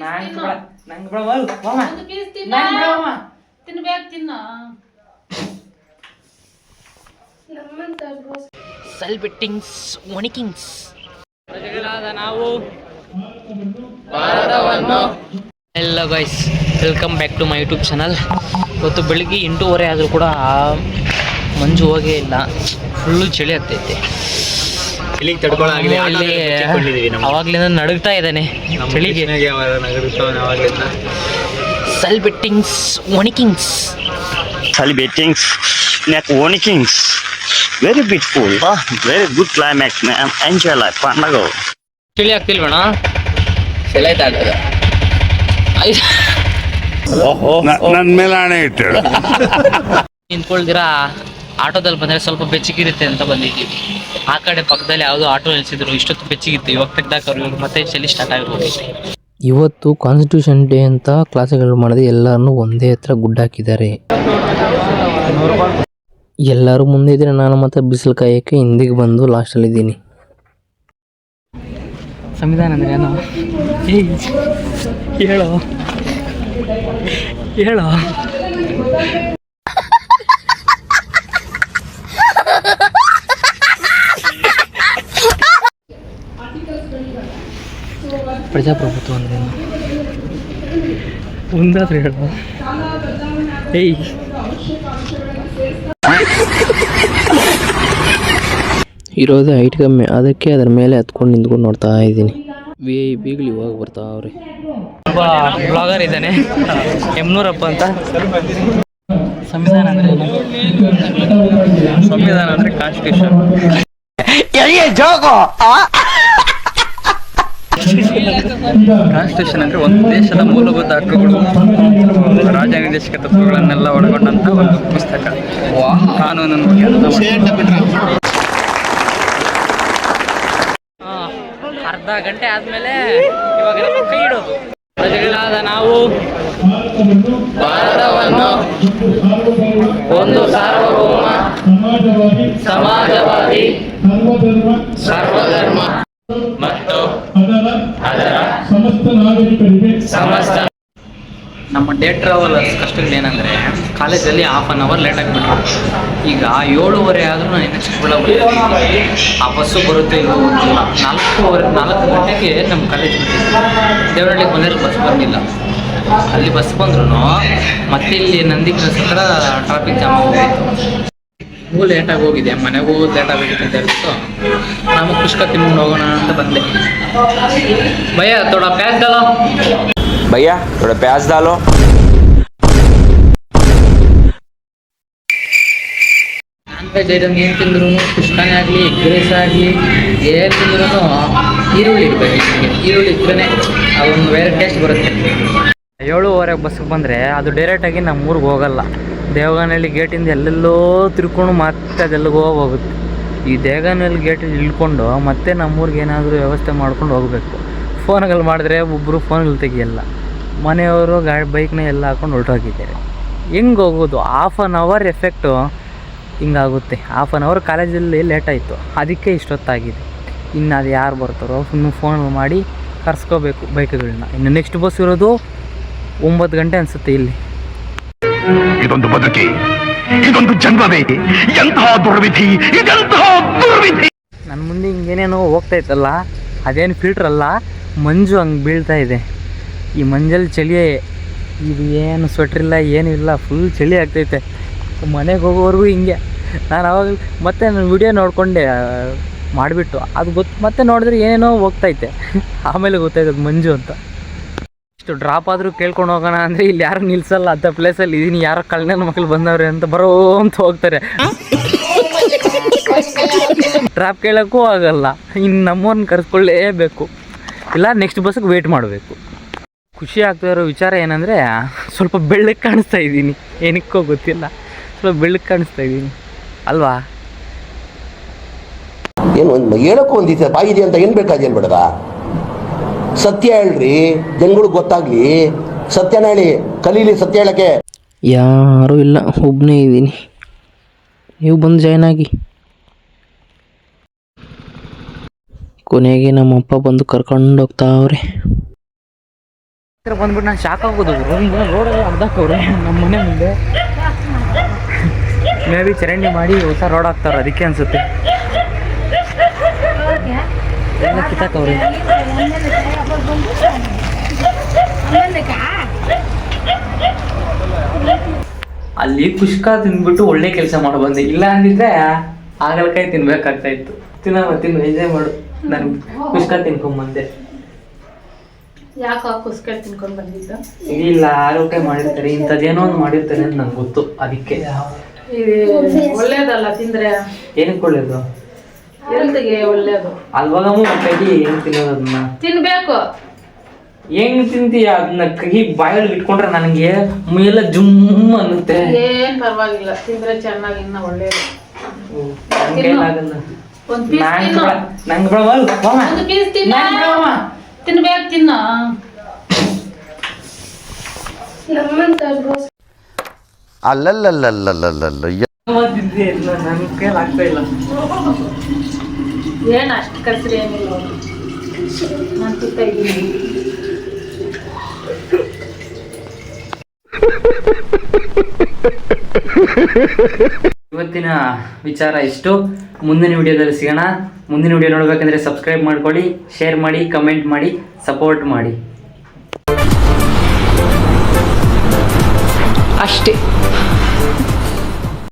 ನಂಗೆ ಬಿಡ ನಂಗ್ ಬಿಡ ಹೋಗು, ಹೋಮ. ಒಂದು ಪೀಸ್ ತಿನ್ನ. ನಂಗೆ ಬಿಡ ಹೋಮ. ತಿನ್ಬೇಕು ತಿನ್ನ. ಸಲ್ಬೆಟ್ಟಿಂಗ್ಸ್ ಒಣಿಕಿಂಗ್ಸ್. ಪ್ರಜೆಗಳಾದ ನಾವು ಎಲ್ಲ guys welcome back to my YouTube channel ಇವತ್ತು ಬೆಳಿಗ್ಗೆ ಎಂಟೂವರೆ ಆದರೂ ಕೂಡ ಮಂಜು ಹೋಗೇ ಇಲ್ಲ. ಫುಲ್ಲು ಚಳಿ ಆಗ್ತೈತೆ. ಚಳಿ ತಡ್ಕೊಳ್ಳಿ ಅವಾಗ್ಲಿಂದ ನಡುಗ್ತಾ ಇದ್ದಾನೆ. ಚಳಿಗೆ. ಸಲ್ ಬೆಟ್ಟಿಂಗ್ಸ್ ಒಣಕಿಂಗ್ಸ್ ಸಲ್ ಬೆಟ್ಟಿಂಗ್ಸ್ ನೆಕ್ ಒಣಕಿಂಗ್ಸ್ very beautiful very good climax ma'am enjoy life ಅನ್ನಗೋ ಚಳಿ ಆಗ್ತಿಲ್ವಣ ಚಳಿ ಮೇಲೆ ಹಣೆ ಇಟ್ಟು ನಿಂತ್ಕೊಳ್ತೀರಾ? ಆಟೋದಲ್ಲಿ ಬಂದರೆ ಸ್ವಲ್ಪ ಬೆಚ್ಚಗಿರುತ್ತೆ ಅಂತ ಬಂದಿದ್ದೀವಿ. ಆ ಕಡೆ ಪಕ್ಕದಲ್ಲಿ ಯಾವುದೋ ಆಟೋ ನಿಲ್ಸಿದ್ರು ಇಷ್ಟೊತ್ತು ಬೆಚ್ಚಗಿತ್ತು. ಇವಾಗ ತೆಗ್ದಾಕ ಅವ್ರು ಮತ್ತೆ ಚಲಿ ಸ್ಟಾರ್ಟ್ ಆಗಿರ್ಬೋದು ಇವತ್ತು ಕಾನ್ಸ್ಟಿಟ್ಯೂಷನ್ ಡೇ ಅಂತ ಕ್ಲಾಸ್ಗಳು ಮಾಡದೆ ಎಲ್ಲರನ್ನೂ ಒಂದೇ ಹತ್ರ ಗುಡ್ಡ ಹಾಕಿದ್ದಾರೆ. ಎಲ್ಲರೂ ಮುಂದೆ ಇದ್ರೆ ನಾನು ಮತ್ತೆ ಬಿಸಿಲು ಕಾಯಕ್ಕೆ ಹಿಂದಿಗೆ ಬಂದು ಲಾಸ್ಟಲ್ಲಿ ಇದ್ದೀನಿ. ಸಂವಿಧಾನ ಅಂದ್ರೆ ಏನು? ಹೇಳೋ. ಹೇಳೋ. ಪ್ರಜಾಪ್ರಭುತ್ವ ಅಂದ್ರೇನು ಒಂದಾದ್ರೆ ಹೇಳ ಏಯ್. ಇರೋದೇ ಹೈಟ್ ಕಮ್ಮಿ. ಅದಕ್ಕೆ ಅದ್ರ ಮೇಲೆ ಹತ್ಕೊಂಡು ನಿಂತ್ಕೊಂಡು ನೋಡ್ತಾ ಇದ್ದೀನಿ. ವಿ ಐ ಬಿಗಳು ಇವಾಗ ಬರ್ತಾವ್ರೆ ಒಬ್ಬ ಬ್ಲಾಗರ್ ಇದ್ದಾನೆ. ಎಮ್ನೂರಪ್ಪ ಅಂತ. ಸಂವಿಧಾನ ಅಂದ್ರೆ? ಸಂವಿಧಾನ ಅಂದ್ರೆ ಕಾನ್ಸ್ಟಿಟ್ಯೂಷನ್ ಕಾನ್ಸ್ಟಿಟ್ಯೂಷನ್ ಅಂದ್ರೆ ಒಂದು ದೇಶದ ಮೂಲಭೂತ ಹಕ್ಕುಗಳು ರಾಜ್ಯ ನಿರ್ದೇಶಕ ತತ್ವಗಳನ್ನೆಲ್ಲ ಒಳಗೊಂಡಂತ ಒಂದು ಪುಸ್ತಕ. ಹಾ, ಅರ್ಧ ಗಂಟೆ ಆದ್ಮೇಲೆ ಇವಾಗ ಕೈ ಇಡೋದು ಪ್ರಜೆಗಳಾದ ನಾವು ಭಾರತವನ್ನು ಒಂದು ಸಾರ್ವಭೌಮ ಸಮಾಜವಾದಿ ಸಮಸ್ತ ನಮ್ಮ ಡೇ ಟ್ರಾವೆಲರ್ಸ್ ಏನಂದ್ರೆ ಕಾಲೇಜಲ್ಲಿ ಹಾಫ್ ಆನ್ ಅವರ್ ಲೇಟ್ ಆಗಿಬಿಟ್ರು. ಈಗ ಏಳುವರೆ ಆದರೂ ನಾನು ಚಿಕ್ಕಬಳ್ಳಾಪುರ ಆ ಬಸ್ಸು ಬರುತ್ತೆ ಇಲ್ಲ ನಾಲ್ಕೂವರೆ, ನಾಲ್ಕು ಗಂಟೆಗೆ ನಮ್ಮ ಕಾಲೇಜ್ ಬಿಟ್ಟಿದ್ದು ದೇವರಳ್ಳಿ ಬಂದರೆ ಬಸ್ ಬಂದಿಲ್ಲ. ಅಲ್ಲಿ ಬಸ್ ಬಂದ್ರು ಮತ್ತೆ ಇಲ್ಲಿ ನಂದಿ ಕ್ರಾಸ್ ಹತ್ರ ಟ್ರಾಫಿಕ್ ಜಾಮ್ ಆಗೋಗಿತ್ತು ಹಂಗೂ ಲೇಟಾಗಿ ಹೋಗಿದೆ. ಮನೆಗೂ ಲೇಟಾಗಿ ಅಂತ ಹೇಳ್ಬಿಟ್ಟು ನಾವು ಪುಷ್ಕ ತಿನ್ಕೊಂಡು ಹೋಗೋಣ ಅಂತ ಬಂದೆ. ಭಯ ತೋಡ ಪ್ಯಾಸ್ ದಾಲೋ. ಭಯ ತೋಡ ಪ್ಯಾಸ್ ದಾಲೋ. ವೆಜ್ ಐಟಮ್ ಏನು ತಿಂದ್ರು ಪುಷ್ಕನೇ ಆಗಲಿ ಎಗ್ ರೈಸ್ ಆಗಲಿ ಏನು ತಿಂದ್ರೂ ಈರುಳ್ಳಿ ಇರಬೇಕು ಈರುಳ್ಳಿ ಇದ್ರೇ ಅದೊಂದು ಬೇರೆ ಟೇಸ್ಟ್ ಬರುತ್ತೆ. ಏಳುವರೆಗೆ ಬಸ್ಸಿಗೆ ಬಂದರೆ ಅದು ಡೈರೆಕ್ಟಾಗಿ ನಮ್ಮ ಊರಿಗೆ ಹೋಗಲ್ಲ. ದೇವಗಾನಹಳ್ಳಿ ಗೇಟಿಂದ ಎಲ್ಲೆಲ್ಲೋ ತಿರ್ಕೊಂಡು ಮತ್ತೆ ಅದೆಲ್ಲಿಗೋ ಹೋಗುತ್ತೆ. ಈ ದೇವಗಾನಹಳ್ಳಿ ಗೇಟಲ್ಲಿ ಇಳ್ಕೊಂಡು ಮತ್ತೆ ನಮ್ಮೂರಿಗೆ ಏನಾದರೂ ವ್ಯವಸ್ಥೆ ಮಾಡ್ಕೊಂಡು ಹೋಗಬೇಕು. ಫೋನ್ಗಳು ಮಾಡಿದ್ರೆ ಒಬ್ಬರು ಫೋನ್ಗಳು ತೆಗಿಯಲ್ಲ. ಮನೆಯವರು ಗಾಡಿ ಬೈಕ್ನ ಎಲ್ಲ ಹಾಕೊಂಡು ಹೊರಟೋಗಿದ್ದಾರೆ. ಹೆಂಗೆ ಹೋಗೋದು? ಹಾಫ್ ಆನ್ ಅವರ್ ಎಫೆಕ್ಟು ಹಿಂಗಾಗುತ್ತೆ ಹಾಫ್ ಆನ್ ಅವರ್ ಕಾಲೇಜಲ್ಲಿ ಲೇಟ್ ಆಯಿತು. ಅದಕ್ಕೆ ಇಷ್ಟೊತ್ತಾಗಿದೆ. ಇನ್ನು ಅದು ಯಾರು ಬರ್ತಾರೋ, ಇನ್ನು ಫೋನ್ ಮಾಡಿ ಕರ್ಸ್ಕೋಬೇಕು ಬೈಕ್ಗಳನ್ನ ಇನ್ನು ನೆಕ್ಸ್ಟ್ ಬಸ್ ಇರೋದು ಒಂಬತ್ತು ಗಂಟೆ ಅನಿಸುತ್ತೆ ಇಲ್ಲಿ. ಇದೊಂದು ಬದುಕಿ ಇದೊಂದು ಜನ್ಮವೇ ಎಂತಹ ದುರ್ವಿಧಿ ಇದೆಂತಹ ದುರ್ವಿಧಿ. ನನ್ನ ಮುಂದೆ ಹಿಂಗೇನೇನೋ ಹೋಗ್ತಾ ಇತ್ತಲ್ಲ ಅದೇನು ಫಿಲ್ಟರ್ ಅಲ್ಲ ಮಂಜು ಹಂಗೆ ಬೀಳ್ತಾ ಇದೆ. ಈ ಮಂಜಲ್ಲಿ ಚಳಿ ಇದು ಏನು ಸ್ವೆಟ್ರಿಲ್ಲ ಏನೂ ಇಲ್ಲ ಫುಲ್ ಚಳಿ ಆಗ್ತೈತೆ. ಮನೆಗೆ ಹೋಗೋವರೆಗೂ ಹಿಂಗೆ. ನಾನು ಅವಾಗ ಮತ್ತೆ ನಾನು ವಿಡಿಯೋ ನೋಡಿಕೊಂಡೆ ಮಾಡಿಬಿಟ್ಟು. ಅದು ಗೊತ್ತು ಮತ್ತೆ ನೋಡಿದ್ರೆ ಏನೇನೋ ಹೋಗ್ತೈತೆ ಆಮೇಲೆ ಗೊತ್ತಾಯ್ತದ ಮಂಜು ಅಂತ. ಇಷ್ಟು ಡ್ರಾಪ್ ಆದರೂ ಕೇಳ್ಕೊಂಡು ಹೋಗೋಣ ಅಂದರೆ ಇಲ್ಲಿ ಯಾರು ನಿಲ್ಸಲ್ಲ ಅಂಥ ಪ್ಲೇಸಲ್ಲಿ ಇದೀನಿ. ಯಾರೋ ಕಳ್ಳನ ಮಕ್ಕಳು ಬಂದವ್ರೆ ಅಂತ ಬರೋ ಅಂತ ಹೋಗ್ತಾರೆ. ಡ್ರಾಪ್ ಕೇಳೋಕ್ಕೂ ಆಗಲ್ಲ. ಇನ್ನು ನಮ್ಮವ್ರನ್ನ ಕರೆಸ್ಕೊಳ್ಳೇಬೇಕು. ಇಲ್ಲ ನೆಕ್ಸ್ಟ್ ಬಸ್ಸಿಗೆ ವೇಟ್ ಮಾಡಬೇಕು. ಖುಷಿ ಆಗ್ತಾ ಇರೋ ವಿಚಾರ ಏನಂದರೆ, ಸ್ವಲ್ಪ ಬೆಳ್ಳಕ್ಕೆ ಕಾಣಿಸ್ತಾ ಇದ್ದೀನಿ ಏನಕ್ಕೋ ಗೊತ್ತಿಲ್ಲ. ಸ್ವಲ್ಪ ಬೆಳ್ಳಕ್ಕೆ ಕಾಣಿಸ್ತಾ ಇದ್ದೀನಿ ಅಲ್ವಾ? ಏನು ಒಂದು ಹೇಳಕ್ಕೂ ಒಂದಿದೆ ಬಾಯಿದೆ ಅಂತ ಏನು ಬೇಕಾದೇನು ಬೇಡದ ಸತ್ಯ ಹೇಳ್ರಿ ಜನಗಳಿಗೆ ಗೊತ್ತಾಗ್ಲಿ. ಸತ್ಯನ ಹೇಳಿ ಕಲೀಲಿ ಸತ್ಯ ಹೇಳಕ್ಕೆ. ಯಾರೂ ಇಲ್ಲ ಒಬ್ಬನೇ ಇದ್ದೀನಿ. ನೀವು ಬಂದು ಜಾಯ್ನ್ ಆಗಿ. ಕೊನೆಗೆ ನಮ್ಮ ಅಪ್ಪ ಬಂದು ಕರ್ಕೊಂಡು ಹೋಗ್ತಾವ್ರೆ ಬಂದ್ಬಿಟ್ಟು ನಾನು ಶಾಕ್ ಆಗೋದು. ರೋಡಲ್ಲಿ ಅರ್ಧಕ್ಕವ್ರೆ ನಮ್ಮ ಮನೆ ಮುಂದೆ. ಮೇ ಬಿ ಚರಂಡಿ ಮಾಡಿ ಹೊಸ ರೋಡ್ ಹಾಕ್ತಾರೆ ಅದಕ್ಕೆ ಅನ್ಸುತ್ತೆ. ಕಿತ್ತಾಕವ್ರೆ ಅಲ್ಲಿ ಕುಷ್ಕ ತಿಂದ್ಬಿಟ್ಟು ಒಳ್ಳೆ ಕೆಲಸ ಮಾಡಿ ಬಂದೆ. ಇಲ್ಲ ಅಂದಿದ್ರೆ ಹಾಗಲಕಾಯಿ ತಿನ್ಬೇಕಾಗ್ತಾ ಇತ್ತು. ತಿನ್ನ ತಿನ್ನು ಎಂಜಾಯ್ ಮಾಡು. ನಾನು ಕುಷ್ಕ ತಿನ್ಕೊಂಬಂದೆ ಯಾಕೆ ಕುಸ್ಕರ್ ತಿನ್ಕೊಂಡು ಬಂದಿದ್ದು? ಇಲ್ಲ ಹಾಗಲಕಾಯಿ ಮಾಡಿರ್ತಾರೆ. ಇಂಥದ್ದೇನೋ ಒಂದು ಮಾಡಿರ್ತಾರೆ ಅಂತ ನಂಗೆ ಗೊತ್ತು. ಅದಕ್ಕೆ. ಒಳ್ಳೇದಲ್ಲ ತಿಂದ್ರೆ? ಏನಕ್ಕೆ ಒಳ್ಳೇದು? ಹೆಲ್ತ್ಗೆ ಒಳ್ಳೇದು? ಅಲ್ವಾಗಮ್ಮ ಕಹಿ ಹೆಂಗ್ ತಿನ್ನೋದು ಅದನ್ನ? ತಿನ್ಬೇಕು. ಹೆಂಗ್ ತಿಂತೀಯ ಅದನ್ನ ಕಹಿ ಬಾಯಲ್ಲಿ ಇಟ್ಕೊಂಡ್ರೆ ನನಗೆ ಮೈಯೆಲ್ಲ ಜುಮ್ ಅನ್ನುತ್ತೆ. ಏನ್ ಪರವಾಗಿಲ್ಲ ತಿಂದ್ರೆ ಚೆನ್ನಾಗಿ ಇನ್ನ ಒಳ್ಳೇದು. ನಂಗ್ ಕೈಲಾಗಲ್ಲ. ಒಂದ್ ಪೀಸ್ ನಂಗ್ ತಿನ್ನು. ಬಿಡ- ನಂಗ್ ಬಿಡವಲ್ಲ, ಬಾಮ. ಒಂದು ಪೀಸ್ ತಿನ್ನ. ನಂಗ್ ಬಿಡವ್ವ. ತಿನ್ಬೇಕು ತಿನ್ನು. ಅಲ್ಲಲ್ಲಲ್ಲಲ್ಲಲ್ಲಲ್ಲ ಏನ್ ಅಷ್ಟು ಕಸ್ರಿ ಏನಿಲ್ಲ ಇದ್ದೀನಿ. ಇವತ್ತಿನ ವಿಚಾರ ಇಷ್ಟು. ಮುಂದಿನ ವಿಡಿಯೋದಲ್ಲಿ ಸಿಗೋಣ. ಮುಂದಿನ ವಿಡಿಯೋ ನೋಡ್ಬೇಕಂದ್ರೆ ಸಬ್ಸ್ಕ್ರೈಬ್ ಮಾಡ್ಕೊಳ್ಳಿ ಶೇರ್ ಮಾಡಿ ಕಮೆಂಟ್ ಮಾಡಿ ಸಪೋರ್ಟ್ ಮಾಡಿ. ಅಷ್ಟೇ.